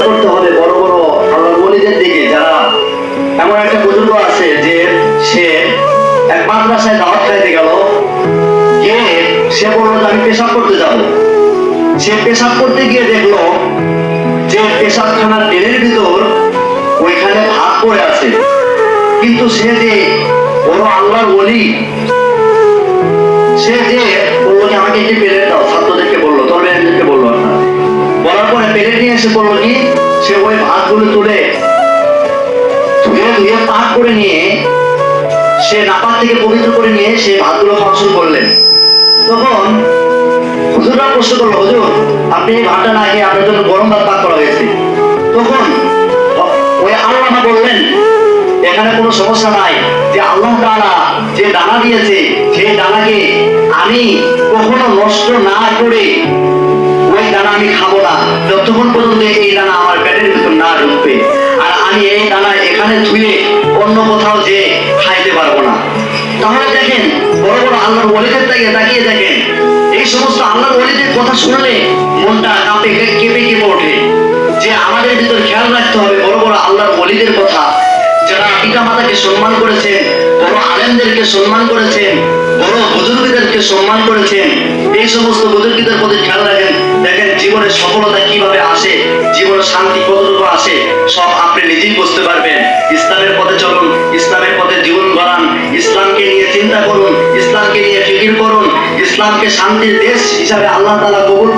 করতে হবে বড় বড় আল্লাহ বলিদের দিকে যারা এমন একটা বুজুর্গ আছে যে সে এক মাদ্রাসায় দাওয়াত খাইতে গেল, গিয়ে সে বলল আমি পেশাব করতে যাব। সে পেশাব করতে গিয়ে দেখল যে পেশাবখানার ডেলের ভিতর ওইখানে ভাত পড়ে আছে। কিন্তু সে যে বড় আল্লাহর বলি সে যে বলল যে, আমাকে একটি প্লেট দাও। ছাত্রদেরকে বলল তরবারিদেরকে বলল অর্থাৎ বলার পরে প্লেট নিয়ে এসে বলল কি সে ওই ভাতগুলো তুলে ধুয়ে ধুয়ে পাক করে নিয়ে সে নাপাক থেকে পবিত্র করে নিয়ে সে ভাতগুলো খাওয়া শুরু করলেন। তখন হুজুররা প্রশ্ন করল, হুজুর, আপনি এই ভাতটা না খেয়ে আপনার জন্য গরম ভাত পাক করা হয়েছে। তখন ওই আল্লাহ বললেন, এখানে কোনো সমস্যা নাই। যে আল্লাহ তাআলা যে দানা দিয়েছে, সেই দানাকে আমি কখনো নষ্ট না করে ওই দানা আমি খাব না। যতক্ষণ পর্যন্ত না ঢুকবে আর আমি এই দানা এখানে ধুয়ে অন্য কোথাও যে খাইতে পারব না। তাহলে দেখেন, বড় বড় আল্লাহর ওলিদের তাকিয়ে তাকিয়ে দেখেন। এই সমস্ত আল্লাহর ওলিদের কথা শুনলে মনটা কাঁপে, কেঁপে কেঁপে ওঠে। যে আমাদের ভিতর খেয়াল রাখতে হবে, বড় বড় আল্লাহর ওলিদের কথা। যারা পিতা মাতাকে সম্মান করেছেন, বড় আলেমদেরকে সম্মান করেছেন, বড় বুজুর্গদেরকে সম্মান করেছেন, এই সমস্ত বুজুর্গদের প্রতি খেয়াল রাখেন। দেখেন জীবনের সফলতা কীভাবে আসে, জীবনের শান্তি আপনি নিজেই বুঝতে পারবেন, ইসলামের পথে চলুন, ইসলামের পথে জীবন গড়ান, ইসলামকে নিয়ে চিন্তা করুন, ইসলামকে নিয়ে ফিকির করুন, ইসলামকে শান্তির দেশ হিসাবে আল্লাহ তালা কবুল